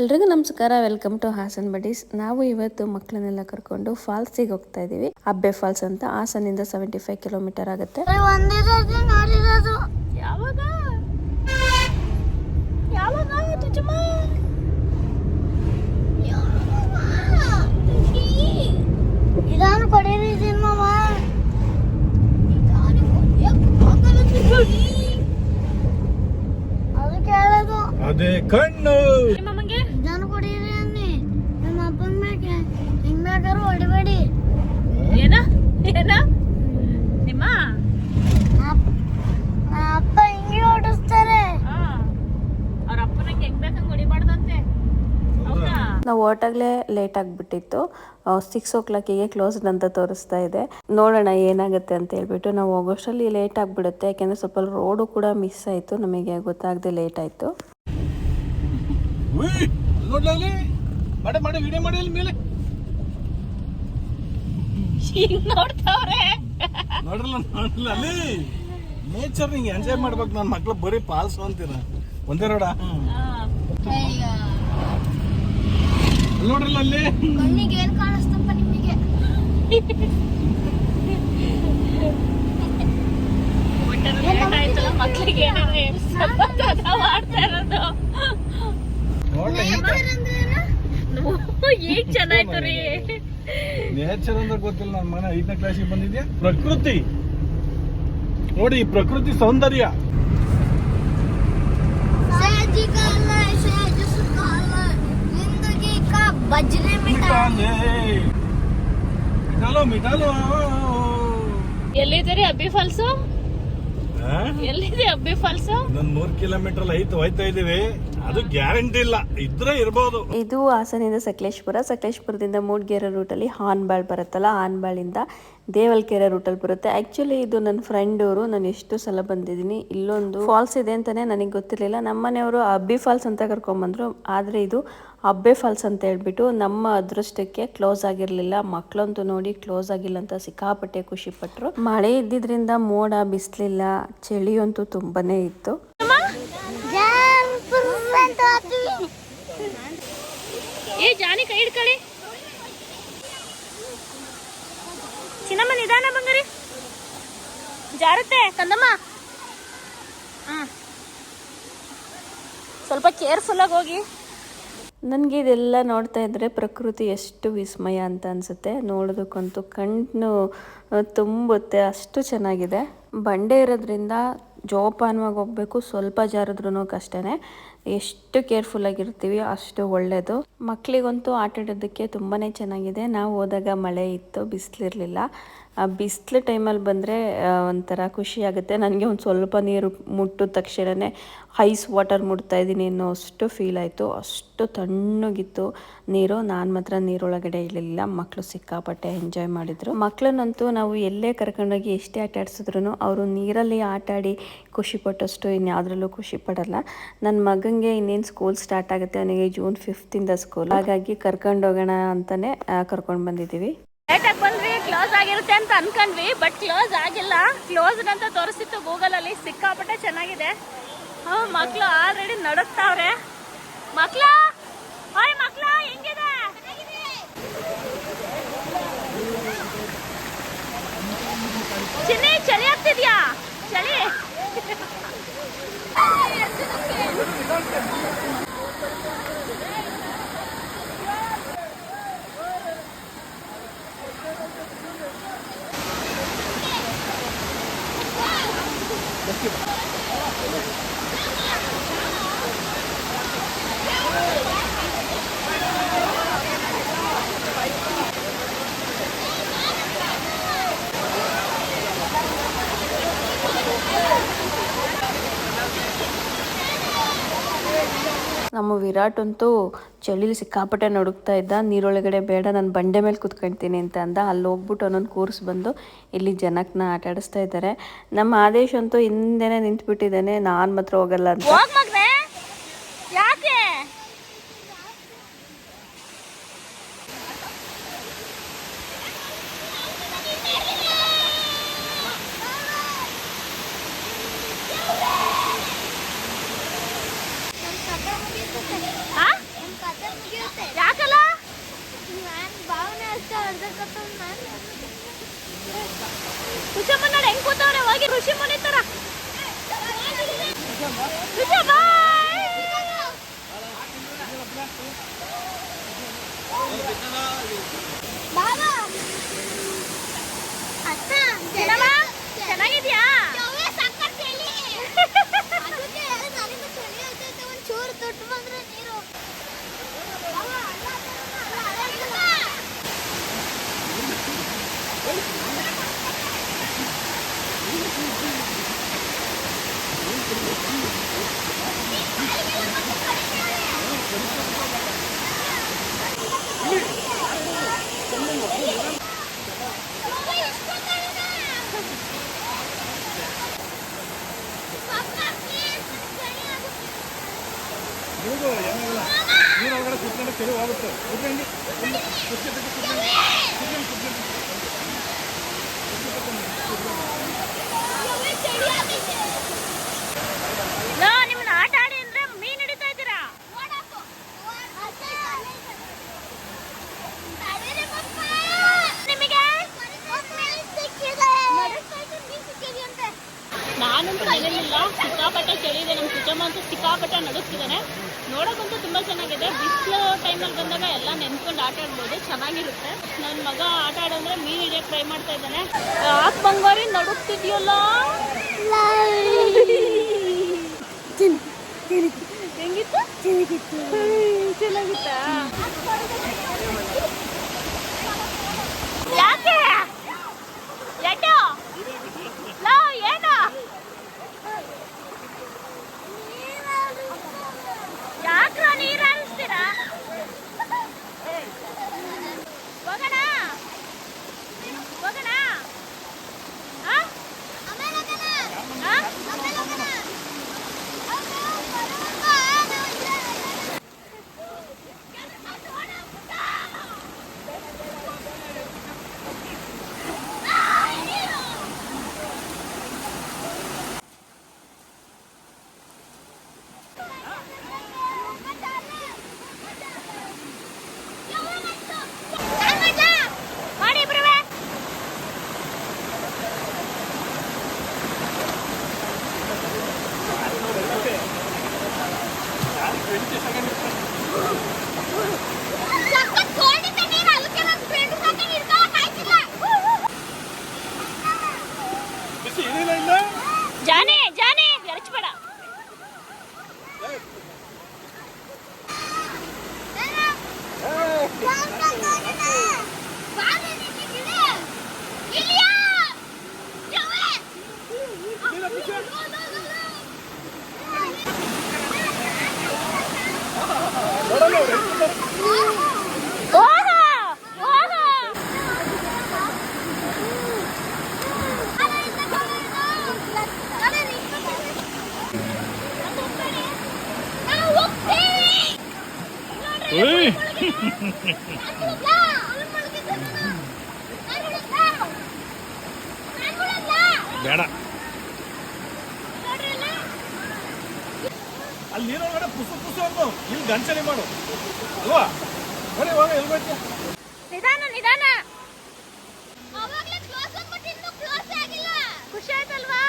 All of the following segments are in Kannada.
ಎಲ್ರಿಗೂ ನಮಸ್ಕಾರ ವೆಲ್ಕಮ್ ಟು ಹಾಸನ್ ಬಡೀಸ್. ನಾವು ಇವತ್ತು ಮಕ್ಕಳನ್ನೆಲ್ಲ ಕರ್ಕೊಂಡು ಫಾಲ್ಸಿಗೆ ಹೋಗ್ತಾ ಇದ್ದೀವಿ. ಅಬ್ಬೆ ಫಾಲ್ಸ್ ಅಂತ ಹಾಸನಿಂದ ಸೆವೆಂಟಿ ಫೈವ್ ಕಿಲೋಮೀಟರ್ ಆಗುತ್ತೆ ಅದೇ ನೋಡಿರೋದು ನಾವು ಹೊರಟಾಗ್ಲೇ ಲೇಟ್ ಆಗಿಬಿಟ್ಟಿತ್ತು. ಸಿಕ್ಸ್ ಓ ಕ್ಲಾಕಿಗೆ ಕ್ಲೋಸ್ಡ್ ಅಂತ ತೋರಿಸ್ತಾ ಇದೆ. ನೋಡೋಣ ಏನಾಗುತ್ತೆ ಅಂತ ಹೇಳ್ಬಿಟ್ಟು ನಾವು ಹೋಗೋಷ್ಟರಲ್ಲಿ ಲೇಟ್ ಆಗಿಬಿಡುತ್ತೆ. ಯಾಕೆಂದರೆ ಸ್ವಲ್ಪ ರೋಡು ಕೂಡ ಮಿಸ್ ಆಯಿತು. ನಮಗೆ ಗೊತ್ತಾಗದೆ ಲೇಟ್ ಆಯಿತು. ನೋಡ್ರಲ್ಲ ನೇಚರ್ ಹಿಂಗೆ ಎಂಜಾಯ್ ಮಾಡ್ಬೇಕು ನನ್ನ ಮಕ್ಳು ಬರೀ ಪಾಲ್ಸು ಅಂತೀರ. ಒಂದೇ ರೋಡ ನೋಡ್ರಲ್ಲ ಅಲ್ಲಿ? ಕಣ್ಣಿಗೆ ಏನ್ ಕಾಣಿಸ್ತಪ್ಪ ನಿಮಗೆ? ಮಕ್ಕಳಿಗೆ ಮಾಡ್ತಾ ಇರೋದು. ನೋಡ್ಲ ಈಗ ಚೆನ್ನಾಯ್ತು ರೀ? ನೇಚರ್ ಅಂದ್ರೆ ಗೊತ್ತಿಲ್ಲ ನನ್ನ ಮನೆ ಐದನೇ ಕ್ಲಾಸಿಗೆ ಬಂದಿದ್ಯಾ? ಪ್ರಕೃತಿ. ನೋಡಿ ಈ ಪ್ರಕೃತಿ ಸೌಂದರ್ಯ. का बजरे मिटा ಮಿಟಾಲೆ ಮಿಟಾಲೋ ಮಿಟಾಲೋ ಎಲ್ಲಿದ್ದೀರಿ ಅಬ್ಬಿ ಫಾಲ್ಸು ಹಾ? ಎಲ್ಲಿದೆ ಅಬ್ಬಿ ಫಾಲ್ಸು ಇನ್ನೊಂದ್ ಮೂರ್ ಕಿಲೋಮೀಟರ್ ಐತ್ ಹೋಯ್ತಾ ಇದೀವಿ ಅದು ಗ್ಯಾರಂಟಿ ಇಲ್ಲ. ಇದ್ರೆ ಇರ್ಬೋದು. ಇದು ಹಾಸನಿಂದ ಸಕಲೇಶ್ಪುರ, ಸಕಲೇಶ್ಪುರದಿಂದ ಮೂಡ್ಗೆರೆ ರೂಟಲ್ಲಿ ಹಾನ್ಬಾಳ್ ಬರುತ್ತಲ್ಲ, ಹಾನ್ಬಾಳಿಂದ ದೇವಲ್ಕೆರೆ ರೂಟಲ್ಲಿ ಬರುತ್ತೆ. ಆ್ಯಕ್ಚುಲಿ ಇದು ನನ್ನ ಫ್ರೆಂಡ್ ಅವರು, ನಾನು ಎಷ್ಟು ಸಲ ಬಂದಿದ್ದೀನಿ, ಇಲ್ಲೊಂದು ಫಾಲ್ಸ್ ಇದೆ ಅಂತಲೇ ನನಗೆ ಗೊತ್ತಿರಲಿಲ್ಲ. ನಮ್ಮ ಮನೆಯವರು ಅಬ್ಬಿ ಫಾಲ್ಸ್ ಅಂತ ಕರ್ಕೊಂಬಂದರು, ಆದರೆ ಇದು ಅಬ್ಬೆ ಫಾಲ್ಸ್ ಅಂತ ಹೇಳ್ಬಿಟ್ಟು ನಮ್ಮ ಅದೃಷ್ಟಕ್ಕೆ ಕ್ಲೋಸ್ ಆಗಿರಲಿಲ್ಲ. ಮಕ್ಕಳಂತೂ ನೋಡಿ ಕ್ಲೋಸ್ ಆಗಿಲ್ಲ ಅಂತ ಸಿಕ್ಕಾಪಟ್ಟೆ ಖುಷಿಪಟ್ಟರು ಮಳೆ ಇದ್ದಿದ್ದರಿಂದ ಮೋಡ ಬಿಸಿಲಿಲ್ಲ ಚಳಿ ಅಂತೂ ತುಂಬಾನೇ ಇತ್ತು. ಏ ಜಾನಿ ಕೈ ಹಿಡ್ಕೊಳ್ಳಿ ಚಿನ್ನಮ್ಮ ನಿಧಾನ ಬಂಗಾರಿ. ಜಾರುತ್ತೆ. ಕಂದಮ್ಮ ಹಾಂ. ಸ್ವಲ್ಪ ಕೇರ್ಫುಲ್ ಆಗಿ ಹೋಗಿ. ನನಗೆ ಇದೆಲ್ಲ ನೋಡ್ತಾ ಇದ್ರೆ ಪ್ರಕೃತಿ ಎಷ್ಟು ವಿಸ್ಮಯ ಅಂತ ಅನಿಸುತ್ತೆ. ನೋಡೋದಕ್ಕಂತೂ ಕಣ್ಣು ತುಂಬುತ್ತೆ. ಅಷ್ಟು ಚೆನ್ನಾಗಿದೆ. ಬಂಡೆ ಇರೋದ್ರಿಂದ ಜೋಪಾನವಾಗಿ ಹೋಗ್ಬೇಕು, ಸ್ವಲ್ಪ ಜಾರಿದ್ರೂ ಕಷ್ಟನೇ. ಎಷ್ಟು ಕೇರ್ಫುಲ್ ಆಗಿರ್ತೀವಿ ಅಷ್ಟು ಒಳ್ಳೆಯದು ಮಕ್ಕಳಿಗಂತೂ ಆಟ ಆಡೋದಕ್ಕೆ ತುಂಬಾ ಚೆನ್ನಾಗಿದೆ. ನಾವು ಹೋದಾಗ ಮಳೆ ಇತ್ತು, ಬಿಸಿಲಿರಲಿಲ್ಲ. ಬಿಸಿಲು ಟೈಮಲ್ಲಿ ಬಂದರೆ ಒಂಥರ ಖುಷಿ ಆಗುತ್ತೆ. ನನಗೆ ಒಂದು ಸ್ವಲ್ಪ ನೀರು ಮುಟ್ಟಿದ ತಕ್ಷಣವೇ ಐಸ್ ವಾಟರ್ ಮುಟ್ತಾ ಇದ್ದೀನಿ ಅನ್ನೋ ಅಷ್ಟು ಫೀಲ್ ಆಯಿತು. ಅಷ್ಟು ತಣ್ಣಗಿತ್ತು ನೀರು. ನಾನು ಮಾತ್ರ ನೀರೊಳಗಡೆ ಇರಲಿಲ್ಲ. ಮಕ್ಕಳು ಸಿಕ್ಕಾಪಟ್ಟೆ ಎಂಜಾಯ್ ಮಾಡಿದರು. ಮಕ್ಕಳನ್ನಂತೂ ನಾವು ಎಲ್ಲೇ ಕರ್ಕೊಂಡೋಗಿ ಎಷ್ಟೇ ಆಟ ಆಡಿಸಿದ್ರು ಅವರು ನೀರಲ್ಲಿ ಆಟ ಆಡಿ ಖುಷಿ ಪಟ್ಟಷ್ಟು ಇನ್ಯಾವುದ್ರಲ್ಲೂ ಖುಷಿ ಪಡಲ್ಲ. ನನ್ನ ಮಗನಿಗೆ ಇನ್ನೇನು ಸ್ಕೂಲ್ ಸ್ಟಾರ್ಟ್ ಆಗುತ್ತೆ? ಅವನಿಗೆ ಜೂನ್ ಫಿಫ್ತಿಂದ ಸ್ಕೂಲ್ ಹಾಗಾಗಿ ಕರ್ಕೊಂಡೋಗೋಣ ಅಂತಲೇ ಕರ್ಕೊಂಡು ಬಂದಿದ್ದೀವಿ. ಲೇಟಾಗಿ ಬಂದ್ವಿ ಕ್ಲೋಸ್ ಆಗಿರುತ್ತೆ ಅಂತ ಅನ್ಕೊಂಡ್ವಿ ಬಟ್ ಕ್ಲೋಸ್ ಆಗಿಲ್ಲ. ಕ್ಲೋಸ್ ಅಂತ ತೋರಿಸಿತ್ತು ಗೂಗಲಲ್ಲಿ, ಸಿಕ್ಕಾಪಟ್ಟೆ ಚೆನ್ನಾಗಿದೆ. ಹ್ಞೂ ಮಕ್ಳು ಆಲ್ರೆಡಿ ನಡುಕ್ತಾವ್ರೆ ಮಕ್ಳ ಹಾಯ್ ಮಕ್ಳ, ಹೆಂಗಿದೆ? ಚಿನ್ನಿ, ಚಳಿ ಆಗ್ತಿದ್ಯಾ? ಚಳಿ. ನಮ್ಮ ವಿರಾಟ್ ಅಂತೂ ಚಳಿಲಿ ಸಿಕ್ಕಾಪಟ್ಟೆ ನಡುಕ್ತಾ ಇದ್ದ, ನೀರೊಳಗಡೆ ಬೇಡ, ನಾನು ಬಂಡೆ ಮೇಲೆ ಕುತ್ಕೊಳ್ತೀನಿ ಅಂತ ಅಂದ. ಅಲ್ಲಿ ಹೋಗ್ಬಿಟ್ಟು ಅವನೊಂದು ಕೂರ್ಸ್ ಬಂದು ಇಲ್ಲಿ ಜನಕ್ಕನ್ನ ಆಟ ಆಡಿಸ್ತಾ ಇದ್ದಾರೆ. ನಮ್ಮ ಆದೇಶ ಅಂತೂ ಹಿಂದೆನೆ ನಿಂತ್ಬಿಟ್ಟಿದ್ದಾನೆ, ನಾನು ಮಾತ್ರ ಹೋಗಲ್ಲ ಅಂತ. 여기 도시문에 따라. 그죠 봐. ಇಳಿದು ಏನಾಗಲ್ಲ ನೀರು ಒಳಗಡೆ ಕುತ್ಕೊಂಡು ಕೆರೆ ಹೋಗುತ್ತೆ ಕುತ್ಕೊಂಡು ಕುತ್ಕೊಂಡು ಕುತ್ಕೊಂಡು ಕುತ್ಕೊಂಡು ಕುತ್ಕೊಂಡು ಲೋ ಅಂತೂ ಸಿಕ್ಕಾಪಟ್ಟೆ ನಡುತ್ತಿದ್ದಾನೆ ನೋಡೋಕ್ಕಂತೂ ತುಂಬ ಚೆನ್ನಾಗಿದೆ. ಬಿಸಿಲು ಟೈಮಲ್ಲಿ ಬಂದಾಗ ಎಲ್ಲ ನೆನ್ಕೊಂಡು ಆಟ ಆಡ್ಬೋದು. ಚೆನ್ನಾಗಿರುತ್ತೆ. ನನ್ನ ಮಗ ಆಟ ಆಡಂದ್ರೆ ಮೀನು ಹಿಡಿಯೋಕ್ಕೆ ಟ್ರೈ ಮಾಡ್ತಾ ಇದ್ದಾನೆ. ಯಾಕೆ ಬಂಗಾರಿ ನಡುಗ್ತಿದ್ಯಲ್ಲ? ಹೆಂಗಿತ್ತು? ಚೆನ್ನಾಗಿತ್ತಾ? ಬೇಡ. ಅಲ್ಲಿ ನೀರೊಳಗಡೆ ಪುಸು ಪುಸು ಅಂದು ಇಲ್ಲಿ ಗಂಚನೆ ಮಾಡು. ಅಲ್ವಾ? ನೋಡಿ ಹೋಗ ಎಲ್ಲಿ ನಿಧಾನ ನಿಧಾನ ಖುಷಿ ಆಯ್ತಲ್ವಾ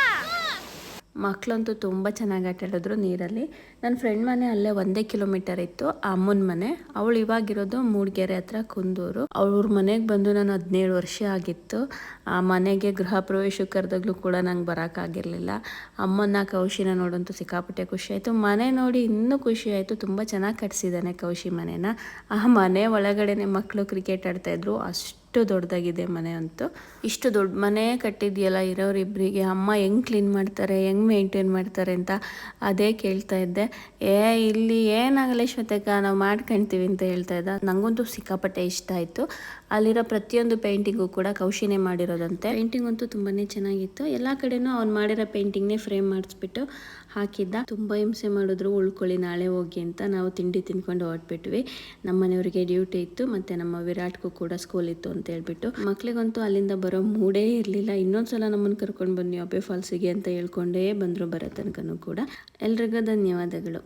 ಮಕ್ಕಳಂತೂ ತುಂಬ ಚೆನ್ನಾಗಿ ಆಟ ಆಡಿದ್ರು ನೀರಲ್ಲಿ. ನನ್ನ ಫ್ರೆಂಡ್ ಮನೆ ಅಲ್ಲೇ ಒಂದೇ ಕಿಲೋಮೀಟರ್ ಇತ್ತು ಅಮ್ಮನ ಮನೆ. ಅವಳು ಇವಾಗಿರೋದು ಮೂಡಿಗೆರೆ ಹತ್ರ ಕುಂದೂರು. ಅವ್ರ ಮನೆಗೆ ಬಂದು ನಾನು ಹದಿನೇಳು ವರ್ಷ ಆಗಿತ್ತು. ಆ ಮನೆಗೆ ಗೃಹ ಪ್ರವೇಶ ಕರೆದಾಗ್ಲೂ ಕೂಡ ನಂಗೆ ಬರೋಕ್ಕಾಗಿರಲಿಲ್ಲ ಅಮ್ಮನ ಕೌಶಿನ ನೋಡಂತೂ ಸಿಕ್ಕಾಪಟ್ಟೆ ಖುಷಿ ಆಯಿತು. ಮನೆ ನೋಡಿ ಇನ್ನೂ ಖುಷಿ ಆಯಿತು. ತುಂಬ ಚೆನ್ನಾಗಿ ಕಟ್ಸಿದ್ದಾನೆ ಕೌಶಿ ಮನೆನ. ಆ ಮನೆ ಒಳಗಡೆನೆ ಮಕ್ಕಳು ಕ್ರಿಕೆಟ್ ಆಡ್ತಾಯಿದ್ರು ಅಷ್ಟು ಅಷ್ಟು ದೊಡ್ಡದಾಗಿದೆ ಮನೆ ಅಂತೂ. ಇಷ್ಟು ದೊಡ್ಡ ಮನೆ ಕಟ್ಟಿದ್ಯಲ್ಲ ಇರೋರಿಬ್ಬರಿಗೆ ಅಮ್ಮ ಹೆಂಗೆ ಕ್ಲೀನ್ ಮಾಡ್ತಾರೆ, ಹೆಂಗೆ ಮೇಂಟೈನ್ ಮಾಡ್ತಾರೆ ಅಂತ ಅದೇ ಕೇಳ್ತಾ ಇದ್ದೆ. ಏ, ಇಲ್ಲಿ ಏನಾಗಲ್ಲ ನಾವು ಮಾಡ್ಕೊಳ್ತೀವಿ ಅಂತ ಹೇಳ್ತಾ ಇದ್ದ. ನನಗಂತೂ ಸಿಕ್ಕಾಪಟ್ಟೆ ಇಷ್ಟ ಆಯಿತು. ಅಲ್ಲಿರೋ ಪ್ರತಿಯೊಂದು ಪೇಂಟಿಂಗು ಕೂಡ ಕೌಶಿನೇ ಮಾಡಿರೋದಂತೆ. ಪೇಂಟಿಂಗ್ ಅಂತೂ ತುಂಬಾ ಚೆನ್ನಾಗಿತ್ತು. ಎಲ್ಲ ಕಡೆನೂ ಅವ್ನು ಮಾಡಿರೋ ಪೇಂಟಿಂಗ್ನೇ ಫ್ರೇಮ್ ಮಾಡಿಸ್ಬಿಟ್ಟು ಹಾಕಿದ್ದ. ತುಂಬ ಹಿಂಸೆ ಮಾಡಿದ್ರು, ಉಳ್ಕೊಳ್ಳಿ, ನಾಳೆ ಹೋಗಿ ಅಂತ ನಾವು ತಿಂಡಿ ತಿನ್ಕೊಂಡು ಹೊರಟ್ಬಿಟ್ವಿ. ನಮ್ಮ ಮನೆಯವ್ರಿಗೆ ಡ್ಯೂಟಿ ಇತ್ತು, ಮತ್ತು ನಮ್ಮ ವಿರಾಟ್ಗೂ ಕೂಡ ಸ್ಕೂಲ್ ಇತ್ತು ಅಂತ ಹೇಳ್ಬಿಟ್ಟು. ಮಕ್ಳಿಗಂತೂ ಅಲ್ಲಿಂದ ಬರೋ ಮೂಡೇ ಇರಲಿಲ್ಲ. ಇನ್ನೊಂದ್ಸಲ ನಮ್ಮನ್ನು ಕರ್ಕೊಂಡು ಬನ್ನಿ ಅಬ್ಬೆ ಫಾಲ್ಸಿಗೆ ಅಂತ ಹೇಳ್ಕೊಂಡೇ ಬಂದರು ಬರೋ ತನಕನೂ ಕೂಡ. ಎಲ್ರಿಗೂ ಧನ್ಯವಾದಗಳು.